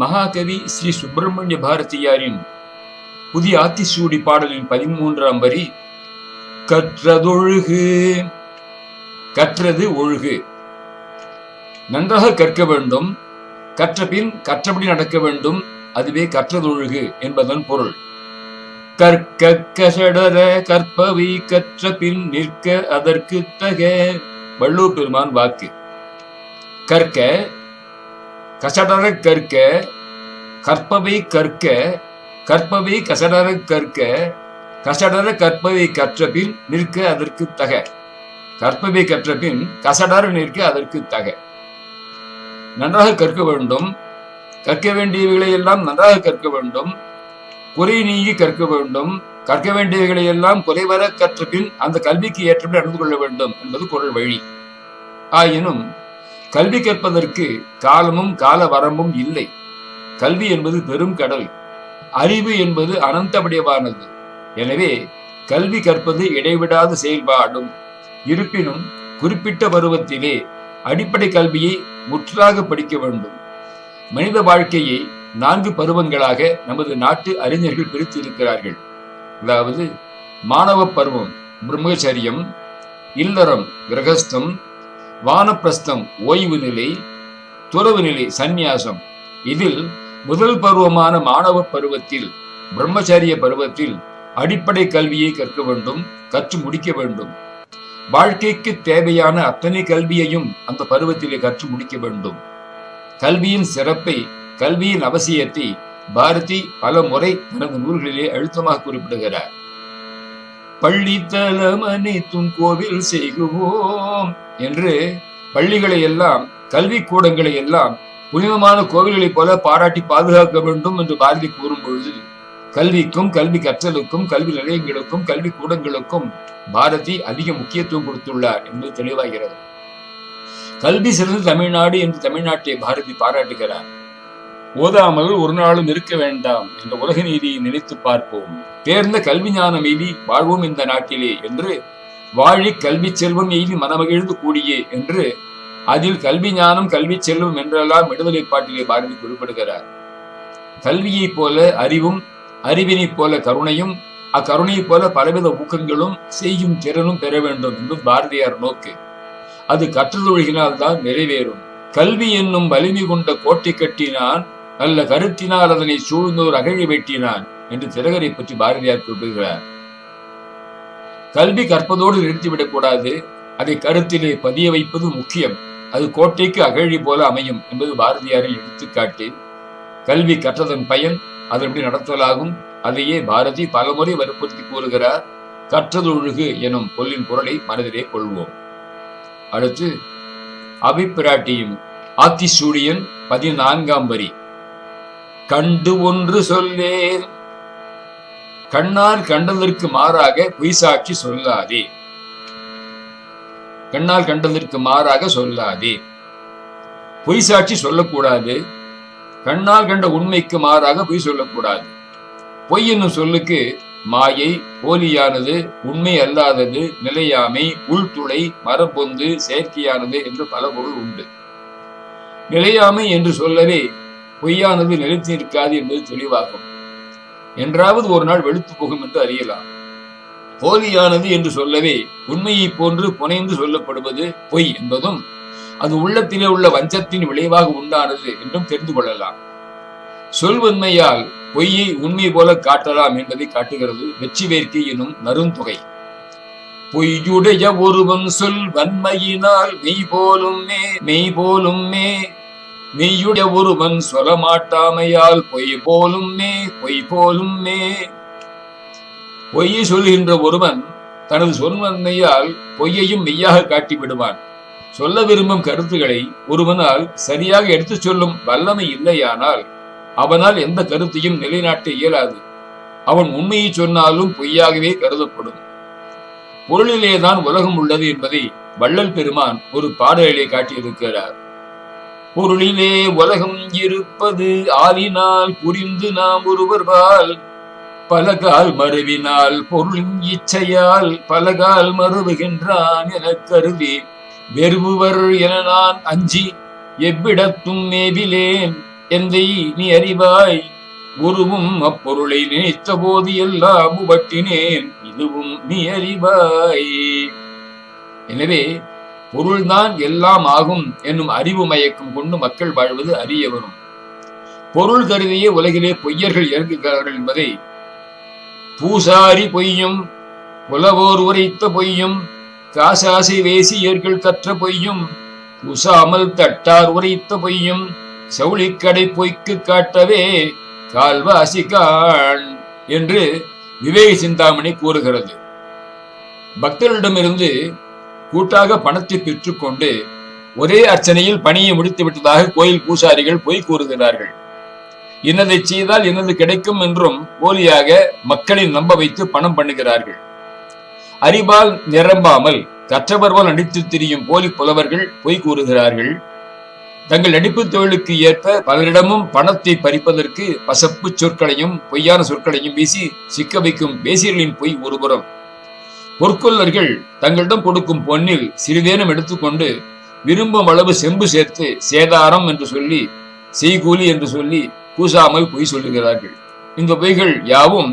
மகாகவி ஸ்ரீ சுப்பிரமணிய பாரதியாரின் புதிய ஆத்திசூடி பாடலின் பதிமூன்றாம் வரி கற்றதொழுகு கற்றது ஒழுகு. நன்றாக கற்க வேண்டும் கற்றபின் கற்றபடி நடக்க வேண்டும் அதுவே கற்றதொழுகு என்பதன் பொருள். கற்க கசடர கற்பவை கற்ற பின் நிற்க அதற்கு தக வள்ளுவர் பெருமான் வாக்கு. கற்க கசடர கற்க கற்பவை கற்க கற்பவை கசடர கற்க கசடர கற்பவை கற்ற பின் நிற்க அதற்கு தக. கற்பவை கற்றபின் கசடர நிற்க அதற்கு தக. நன்றாக கற்க வேண்டும். கற்க வேண்டியவைகளை எல்லாம் நன்றாக கற்க வேண்டும். குறை நீங்கி கற்க வேண்டும். கற்க வேண்டியவைகளை எல்லாம் குறைவர கற்ற பின் அந்த கல்விக்கு ஏற்றபடி நடந்து கொள்ள வேண்டும் என்பது குரல் வழி. ஆயினும் கல்வி கற்பதற்கு காலமும் கால வரம்பும் இல்லை. கல்வி என்பது பெரும் கடல் அறிவு என்பது அனந்தபடியவானது எனவே கல்வி கற்பது இடைவிடாத செயல்பாடும். இருப்பினும் குறிப்பிட்ட பருவத்திலே அடிப்படை கல்வியை முற்றாக படிக்க வேண்டும். மனித வாழ்க்கையை நான்கு பருவங்களாக நமது நாட்டு அறிஞர்கள் பிரித்து இருக்கிறார்கள் அதாவது மாணவ பருவம் பிரம்மச்சரியம் இல்லறம் கிரகஸ்தம் வானப்பிரஸ்தம் ஓய்வு நிலை துறவு நிலை சந்நியாசம். இதில் முதல் பருவமான மாணவ பருவத்தில் பிரம்மச்சரிய பருவத்தில் அடிப்படை கல்வியை கற்க வேண்டும் கற்று முடிக்க வேண்டும். வாழ்க்கைக்கு தேவையான அத்தனை கல்வியையும் அந்த பருவத்திலே கற்று முடிக்க வேண்டும். கல்வியின் சிறப்பை கல்வியின் அவசியத்தை பாரதி பல முறை தனது நூல்களிலே அழுத்தமாக குறிப்பிடுகிறார். பள்ளி அனைத்தும் கோவில் செய்குவோம் என்று பள்ளிகளை எல்லாம் கல்வி கூடங்களை எல்லாம் புனிதமான கோவில்களைப் போல பாராட்டி பாதுகாக்க வேண்டும் என்று பாரதி கூறும் பொழுது கல்விக்கும் கல்வி கற்றலுக்கும் கல்வி நிலையங்களுக்கும் கல்வி கூடங்களுக்கும் பாரதி அதிக முக்கியத்துவம் கொடுத்துள்ளார் என்பது தெளிவாகிறது. கல்வி சிறந்த தமிழ்நாடு என்று தமிழ்நாட்டை பாரதி பாராட்டுகிறார். ஓதாமல் ஒரு நாளும் இருக்க வேண்டாம் என்ற உலக நீதியை நினைத்து பார்ப்போம். தேர்ந்த கல்வி ஞானம் எய்தி வாழ்வோம் இந்த நாட்டிலே என்று வாழி கல்வி செல்வம் எய்தி மனமகிழ்ந்து கூடியே என்று அதில் கல்வி ஞானம் கல்வி செல்வம் என்றெல்லாம் விடுதலை பாட்டிலே பாரதி குறிப்பிடுகிறார். கல்வியைப் போல அறிவும் அறிவினைப் போல கருணையும் அக்கருணையைப் போல பலவித ஊக்கங்களும் செய்யும் திறனும் பெற வேண்டும் என்பது பாரதியார் நோக்கு. அது கற்றல் ஒழுகினால்தான் நிறைவேறும். கல்வி என்னும் வலிமை கொண்ட கோட்டை கட்டினான் நல்ல கருத்தினால் அதனை சூழ்ந்தோர் அகழி வெட்டினான் என்று திலகரை பற்றி பாரதியார் குறிப்பிடுகிறார் கல்வி கற்பதோடு நிறுத்திவிடக் கூடாது. அதை கருத்திலே பதிய வைப்பது முக்கியம். அது கோட்டைக்கு அகழி போல அமையும் என்பது பாரதியாரின் எடுத்துக்காட்டு. கல்வி கற்றதன் பயன் அதன்படி நடத்தலாகும். அதையே பாரதி பலமுறை வற்புறுத்தி கூறுகிறார். கற்றதொழுகு எனும் பொல்லின் பொருளை மனதிலே கொள்வோம். அடுத்து அபிப்பிராட்டியும் ஆத்திசூடியன் பதினான்காம் வரி. கண்டு ஒன்று சொல்லேன். கண்ணால் கண்டதற்கு மாறாக பொய்சாட்சி சொல்லாதே. கண்ணால் கண்டதற்கு மாறாக சொல்லாதே. பொய் சாட்சி சொல்லக்கூடாது. கண்ணால் கண்ட உண்மைக்கு மாறாக பொய் சொல்லக்கூடாது. பொய் என்னும் சொல்லுக்கு மாயை போலியானது உண்மை அல்லாதது நிலையாமை உள்துளை மரபொந்து செயற்கையானது என்று பல பொருள் உண்டு. நிலையாமை என்று சொல்லவே பொய்யானது நிலைத்து நிற்காது என்பது தெளிவாகும். என்றாவது ஒரு நாள் வெளுத்து போகும் என்று அறியலாம். போலியானது என்று சொல்லவே உண்மையை போன்று புனைந்து சொல்லப்படுவது பொய் என்பதும் அது உள்ளத்திலே உள்ள வஞ்சத்தின் விளைவாக உண்டானது என்றும் தெரிந்து கொள்ளலாம். சொல்வன்மையால் பொய்யை உண்மை போல காட்டலாம் என்பதை காட்டுகிறது வெற்றி வேர்க்கை எனும் நருந்தொகை பொய்யுடைய ஒருவன் சொல் வன்மையினால் மெய் போலும் மே மெய் போலும் மே மெய்யுடைய ஒருவன் சொல்ல மாட்டாமையால் பொய் போலும் மே பொய் போலும் மே. பொய் சொல்கின்ற ஒருவன் தனது சொன்மையால் பொய்யையும் மெய்யாக காட்டி விடுவான் சொல்ல விரும்பும் கருத்துக்களை ஒருவனால் சரியாக எடுத்துச் சொல்லும் வல்லமை இல்லையானால் அவனால் எந்த கருத்தையும் நிலைநாட்ட இயலாது. அவன் உண்மையை சொன்னாலும் பொய்யாகவே கருதப்படும். பொருளிலேதான் உலகம் உள்ளது என்பதை வள்ளல் பெருமான் ஒரு பாடலிலே காட்டியிருக்கிறார். பொருளிலே உலகம் இருப்பது ஆலினால் புரிந்து நாம் ஒருவர்வால் பலகால் மறுவினால் பொருளின் இச்சையால் பலகால் மறுவுகின்றான் எனக் கருதி. வெறுவர் என நான் அஞ்சி எவ்விடத்தும் மேவிலேன். எந்தை நீ அறிவாய்? உருவும் அப்பொருளை நினைத்த போது எல்லாம் உபட்டினேன் இதுவும் நீ அறிவாய். எனவே பொருள்தான் எல்லாம் ஆகும் என்னும் அறிவு மயக்கம் கொண்டு மக்கள் வாழ்வது அறிய வரும். பொருள் கருதியே உலகிலே பொய்யர்கள் இறங்குகிறார்கள் என்பதை பூசாரி பொய்யும் புலவோர் உரைத்த பொய்யும் காசாசி வேசியர்கள் கற்ற பொய்யும் உசாமல் தட்டார் உரைத்த பொய்யும் சவுளிக்கடை பொய்க்கு காட்டவே கால்வாசி காண் என்று விவேக சிந்தாமணி கூறுகிறது. பக்தர்களிடமிருந்து கூட்டாக பணத்தை பெற்றுக்கொண்டு ஒரே அர்ச்சனையில் பணியை முடித்து விட்டதாக கோயில் பூசாரிகள் பொய் கூறுகிறார்கள். இன்னதை செய்தால் இன்னது கிடைக்கும் என்றும் போலியாக மக்களை நம்ப வைத்து பணம் பண்ணுகிறார்கள். அறிவால் நிரம்பாமல் கற்றவர் போல் நடித்து திரியும் போலி புலவர்கள் பொய் கூறுகிறார்கள். தங்கள் நடிப்பு தொழிலுக்கு ஏற்ப பலரிடமும் பணத்தை பறிப்பதற்கு பசப்பு சொற்களையும் பொய்யான சொற்களையும் வீசி சிக்க வைக்கும் பேசியர்களின் பொய் ஒருபுறம். பொற்கொள்ளர்கள் தங்களிடம் கொடுக்கும் பொன்னில் சிறிதேனும் எடுத்துக்கொண்டு விரும்பும் அளவு செம்பு சேர்த்து சேதாரம் என்று சொல்லி செய்கூலி என்று சொல்லி கூசாமல் பொய் சொல்லுகிறார்கள். இந்த பொய்கள் யாவும்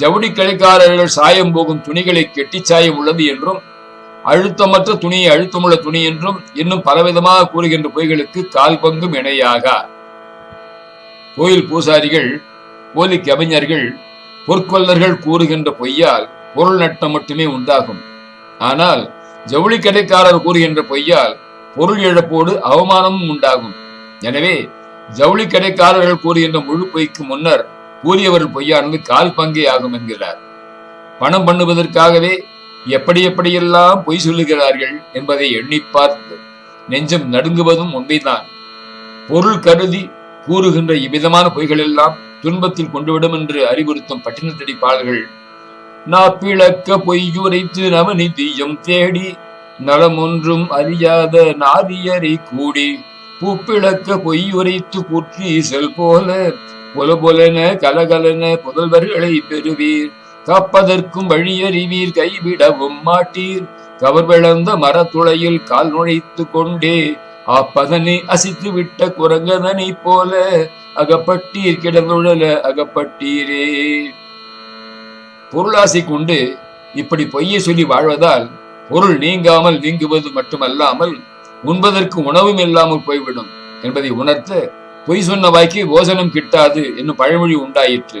ஜவுளி கடைக்காரர்கள் சாயம் போகும் துணிகளை கெட்டி சாயம் உள்ளது என்றும் அழுத்தமற்ற துணியை அழுத்தமுள்ள துணி என்றும் இன்னும் பலவிதமாக கூறுகின்ற பொய்களுக்கு கால் பங்கும் இணையாக. கோயில் பூசாரிகள் போலி கவிஞர்கள் பொற்கொல்லர்கள் கூறுகின்ற பொய்யால் பொருள் நட்டம் மட்டுமே உண்டாகும். ஆனால் ஜவுளி கடைக்காரர் கூறுகின்ற பொய்யால் பொருள் இழப்போடு அவமானமும் உண்டாகும். எனவே ஜவுளி கடைக்காரர்கள் கூறுகின்ற முழு பொய்க்கு முன்னர் கூறியவர்கள் பொய்யானது கால் பங்கே ஆகும் என்கிறார். பணம் பண்ணுவதற்காகவே எப்படி எப்படியெல்லாம் பொய் சொல்லுகிறார்கள் என்பதை எண்ணி பார்த்து நெஞ்சம் நடுங்குவதும் உண்மைதான். பொருள் கருதி கூறுகின்ற இவ்விதமான பொய்கள் எல்லாம் துன்பத்தில் கொண்டுவிடும் என்று அறிவுறுத்தும் பட்டினத்தடிப்பாளர்கள் நாப்பிழக்க பொய்யுரைத்து நவநிதியம் தேடி நலமொன்றும் அறியாத நாரியரை கூடி பூப்பிழக்க பொய்யுரைத்து கூற்றி செல் போல பொல கலகலன புதல்வர்களை பெறுவீர். காப்பதற்கும் வழியறிவீர் கைவிடவும் மாட்டீர். கவர் விளந்த மரத்துளையில் கால் நுழைத்து கொண்டே அப்பதனை அசித்து விட்ட குரங்கதனை போல அகப்பட்டீர் கிடந்துழல அகப்பட்டீரே. பொருளாசை கொண்டு இப்படி பொய்யை சொல்லி வாழ்வதால் பொருள் நீங்காமல் நீங்குவது மட்டுமல்லாமல் உண்பதற்கு உணவும் இல்லாமல் போய்விடும் என்பதை உணர்த்த பொய் சொன்ன வாய்க்கு போசனம் கிட்டாது என்னும் பழமொழி உண்டாயிற்று.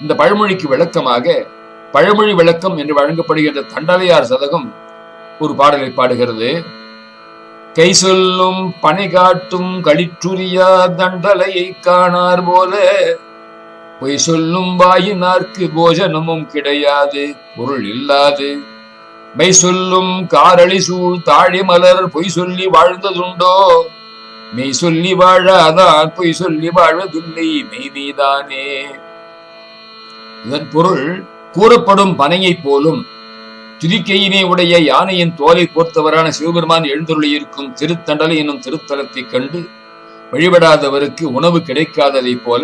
இந்த பழமொழிக்கு விளக்கமாக பழமொழி விளக்கம் என்று வழங்கப்படுகின்ற தண்டலையார் சதகம் ஒரு பாடலை பாடுகிறது. கை சொல்லும் பனை காட்டும் களிற்றுரியா தண்டலையை காணார் போல பொய் சொல்லும் வாயினார்க்கு போஜனமும் கிடையாது பொருள் இல்லாது. மெய் சொல்லும் காரளி சூழ் தாழி மலர் பொய் சொல்லி வாழ்ந்ததுண்டோ? மெய் சொல்லி வாழாதான் பொய் சொல்லி வாழ்வதில்லை மெய்தீதானே இதன் பொருள் கூறப்படும் பனையைப் போலும் துதிக்கையினை உடைய யானையின் தோலை போர்த்தவரான சிவபெருமான் எழுந்தருளி இருக்கும் திருத்தண்டலை என்னும் திருத்தலத்தைக் கண்டு வழிபடாதவருக்கு உணவு கிடைக்காததைப் போல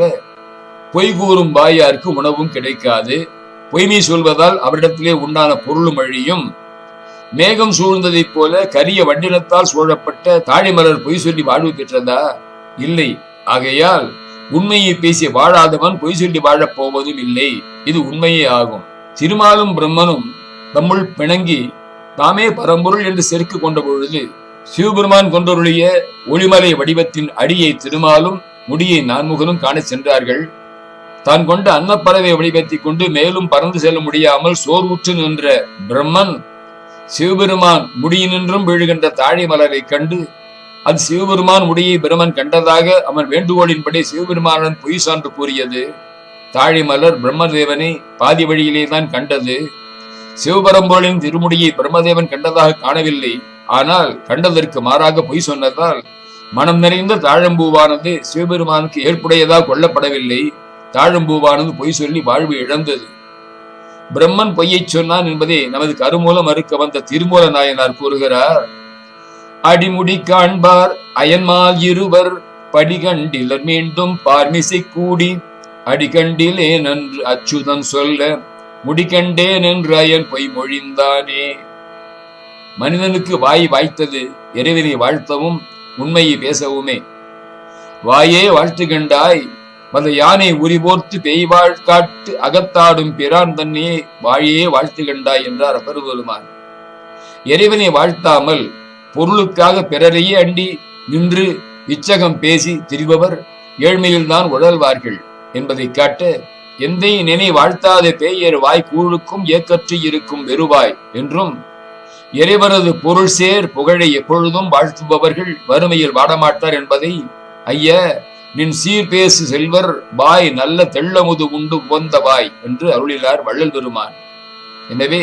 பொய் கூறும் வாயாருக்கு உணவும் கிடைக்காது. பொய்மை சொல்வதால் அவரிடத்திலே உண்டான பொருளும் அழியும். மேகம் சூழ்ந்ததைப் போல கரிய வண்டினத்தால் சூழப்பட்ட தாழிமலர் பொய் சொல்லி வாழ்வு பெற்றதா? இல்லை. ஆகையால் உண்மையை பேசி வாழாதவன் பொய் சொல்லி வாழப் போவதும் இல்லை. இது உண்மையே ஆகும். திருமாலும் பிரம்மனும் தம்முள் பிணங்கி தாமே பரம்பொருள் என்று செருக்கு கொண்ட பொழுது சிவபெருமான் கொண்டொருளிய ஒளிமலை வடிவத்தின் அடியை திருமாலும் முடியை நான்முகனும் காண சென்றார்கள். தான் கொண்ட அன்னப்பறவை வடிவத்தை கொண்டு மேலும் பறந்து செல்ல முடியாமல் சோர்வுற்று நின்ற பிரம்மன் சிவபெருமான் முடியினின்றும் வீழுகின்ற தாழி மலரை கண்டு அது சிவபெருமான் முடியை பிரம்மன் கண்டதாக அவன் வேண்டுகோளின்படி சிவபெருமானன் பொய் சான்று கூறியது. தாழை மலர் பிரம்மதேவனை பாதி வழியிலே தான் கண்டது. சிவபரம்பொருளின் திருமுடியை பிரம்மதேவன் கண்டதாக காணவில்லை. ஆனால் கண்டதற்கு மாறாக பொய் சொன்னதால் மனம் நிறைந்த தாழம்பூவானது சிவபெருமானுக்கு ஏற்புடையதாக கொல்லப்படவில்லை தாழம்பூவானது பொய் சொல்லி வாழ்வு இழந்தது. பிரம்மன் பொய்யைச் சொன்னான் என்பதை நமது கருமூலம் மறுக்க வந்த திருமூல நாயனார் கூறுகிறார். அடிமுடி காண்பார் அயன்மால் இருவர் படிகண்டிலர் மீண்டும் பார்மிசை கூடி அடிகண்டிலே நன்று அச்சுதன் சொல்ல முடிகண்டேன் என்று அயன் பொய் மொழிந்தானே. மனிதனுக்கு வாய் வாய்த்தது இறைவனை வாழ்த்தவும் உண்மையை பேசவுமே. வாயே வாழ்த்துகண்டாய் மத யானை உரிபோர்த்து பெய்வாழ் காட்டு அகத்தாடும் பிரான் தன்னே வாழையே வாழ்த்து கண்டாய் என்றார் அப்பெருமான் இறைவனை வாழ்த்தாமல் பொருளுக்காக பிறரையே அண்டி நின்று இச்சகம் பேசி திரிபவர் ஏழ்மையில்தான் உழல்வார்கள் என்பதை காட்ட எந்தை நினை வாழ்த்தாத பேயர் வாய் கூழுக்கும் ஏக்கற்று இருக்கும் வெறுவாய் என்றும் இறைவரது பொருள் சேர் புகழை எப்பொழுதும் வாழ்த்துபவர்கள் வறுமையில் வாடமாட்டார் என்பதை ஐய நின் சீர் பேசு செல்வர் வாய் நல்ல தெள்ளமுது உண்டு உவந்த வாய் என்று அருளினார் வள்ளல் பெருமான். எனவே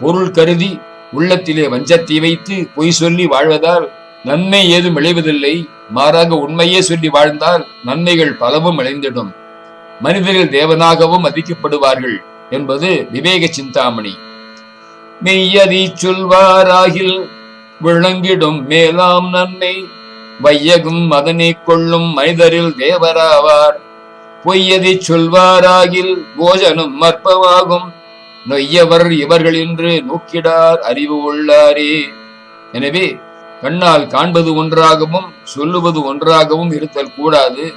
பொருள் கருதி உள்ளத்திலே வஞ்சத்தை வைத்து பொய் சொல்லி வாழ்வதால் நன்மை ஏதும் விளைவதில்லை. மாறாக உண்மையே சொல்லி வாழ்ந்தால் நன்மைகள் பலவும் விளைந்திடும். மனிதர்கள் தேவனாகவும் மதிக்கப்படுவார்கள் என்பது விவேக சிந்தாமணி. மெய்யதி சொல்வாராகில் விளங்கிடும் மேலாம் நன்மை வையகும் மதனை கொள்ளும் மனிதரில் தேவராவார். பொய்யதை சொல்வாராகில் போஜனும் மற்பமாகும். நொய்யவர் இவர்கள் என்று நோக்கிடார் அறிவு உள்ளாரே. எனவே கண்ணால் காண்பது ஒன்றாகவும் சொல்லுவது ஒன்றாகவும் இருத்தல் கூடாது.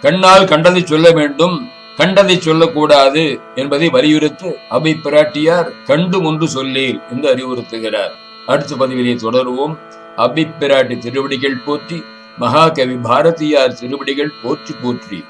கண்ணால் கண்டதை சொல்ல வேண்டும் கண்டதை சொல்லக்கூடாது என்பதை வலியுறுத்து அபி பிராட்டியார் கண்டு ஒன்று சொல்லேல் என்று அறிவுறுத்துகிறார். அடுத்த பதிவிலே தொடருவோம். அபி பிராட்டி திருவடிகள் போற்றி மகாகவி பாரதியார் திருவடிகள் போற்றி போற்றி.